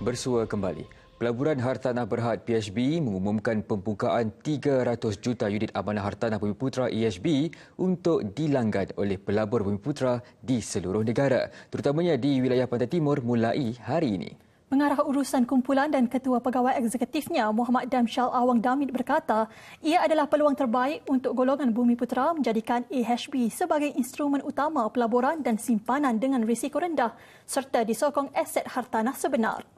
bersua kembali. Pelaburan Hartanah Berhad PHB mengumumkan pembukaan 300 juta unit amanah hartanah Bumiputra EHB untuk dilanggan oleh pelabur Bumiputra di seluruh negara, terutamanya di wilayah Pantai Timur mulai hari ini. Pengarah urusan kumpulan dan ketua pegawai eksekutifnya Muhammad Damshal Awang Damit berkata, ia adalah peluang terbaik untuk golongan Bumi Putra menjadikan AHB sebagai instrumen utama pelaburan dan simpanan dengan risiko rendah serta disokong aset hartanah sebenar.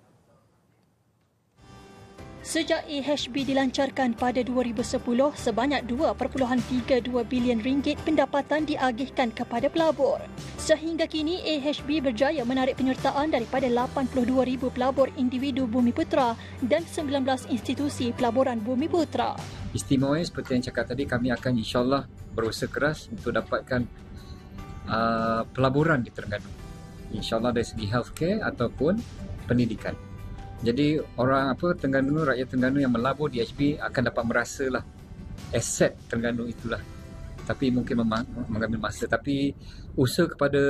Sejak AHB dilancarkan pada 2010, sebanyak 2.32 bilion ringgit pendapatan diagihkan kepada pelabur. Sehingga kini AHB berjaya menarik penyertaan daripada 82,000 pelabur individu Bumi Putra dan 19 institusi pelaburan Bumi Putra. Istimewa seperti yang cakap tadi, kami akan insyaAllah berusaha keras untuk dapatkan uh, pelaburan di Terengganu. InsyaAllah dari segi healthcare ataupun pendidikan. Jadi orang apa Tengganu rakyat Tengganu yang melabur di HB akan dapat merasalah aset Tengganu itulah. Tapi mungkin mengambil masa tapi usaha kepada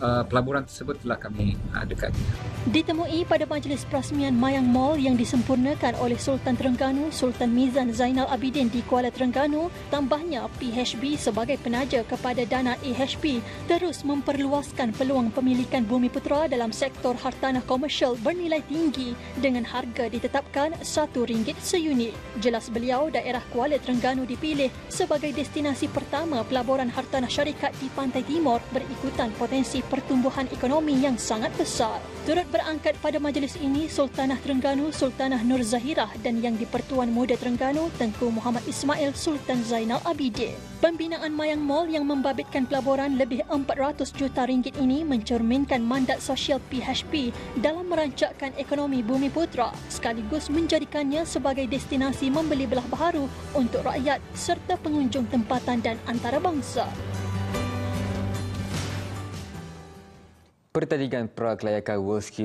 uh, pelaburan tersebut telah kami uh, dekati. Ditemui pada majlis perasmian Mayang Mall yang disempurnakan oleh Sultan Terengganu Sultan Mizan Zainal Abidin di Kuala Terengganu, tambahnya PHB sebagai penaja kepada dana AHB terus memperluaskan peluang pemilikan bumi putra dalam sektor hartanah komersial bernilai tinggi dengan harga ditetapkan RM1 seunit. Jelas beliau daerah Kuala Terengganu dipilih sebagai destinasi pertama pelaburan hartanah syarikat di Pantai Timur berikutan potensi pertumbuhan ekonomi yang sangat besar. Turut berangkat pada majlis ini Sultanah Terengganu Sultanah Nur Zahirah dan Yang di-Pertuan Muda Terengganu Tengku Muhammad Ismail Sultan Zainal Abidin. Pembinaan Mayang Mall yang membabitkan pelaburan lebih 400 juta ringgit ini mencerminkan mandat sosial PHP dalam merancangkan ekonomi Bumi Putra sekaligus menjadikannya sebagai destinasi membeli belah baharu untuk rakyat serta pengunjung tempatan dan antarabangsa. Pertandingan pra kelayakan World Skill